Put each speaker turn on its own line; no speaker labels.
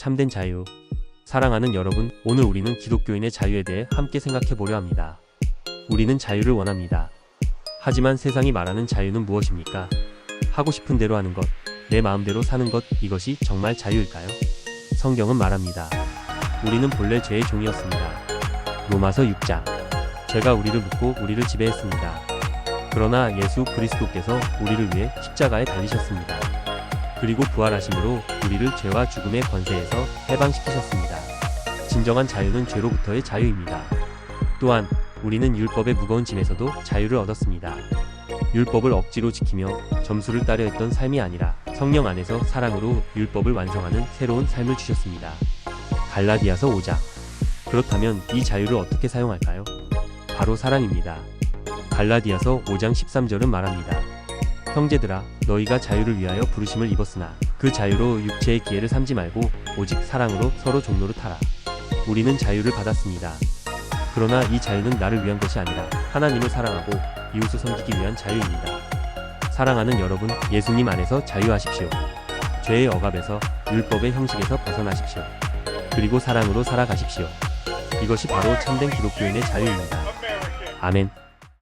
참된 자유. 사랑하는 여러분, 오늘 우리는 기독교인의 자유에 대해 함께 생각해 보려 합니다. 우리는 자유를 원합니다. 하지만 세상이 말하는 자유는 무엇입니까? 하고 싶은 대로 하는 것, 내 마음대로 사는 것, 이것이 정말 자유일까요? 성경은 말합니다. 우리는 본래 죄의 종이었습니다. 로마서 6장. 죄가 우리를 묶고 우리를 지배했습니다. 그러나 예수 그리스도께서 우리를 위해 십자가에 달리셨습니다. 그리고 부활하심으로 우리를 죄와 죽음의 권세에서 해방시키셨습니다. 진정한 자유는 죄로부터의 자유입니다. 또한 우리는 율법의 무거운 짐에서도 자유를 얻었습니다. 율법을 억지로 지키며 점수를 따려 했던 삶이 아니라 성령 안에서 사랑으로 율법을 완성하는 새로운 삶을 주셨습니다. 갈라디아서 5장. 그렇다면 이 자유를 어떻게 사용할까요? 바로 사랑입니다. 갈라디아서 5장 13절은 말합니다. 형제들아 너희가 자유를 위하여 부르심을 입었으나 그 자유로 육체의 기회를 삼지 말고 오직 사랑으로 서로 종로를 타라. 우리는 자유를 받았습니다. 그러나 이 자유는 나를 위한 것이 아니라 하나님을 사랑하고 이웃을 섬기기 위한 자유입니다. 사랑하는 여러분, 예수님 안에서 자유하십시오. 죄의 억압에서 율법의 형식에서 벗어나십시오. 그리고 사랑으로 살아가십시오. 이것이 바로 참된 기독교인의 자유입니다. 아멘.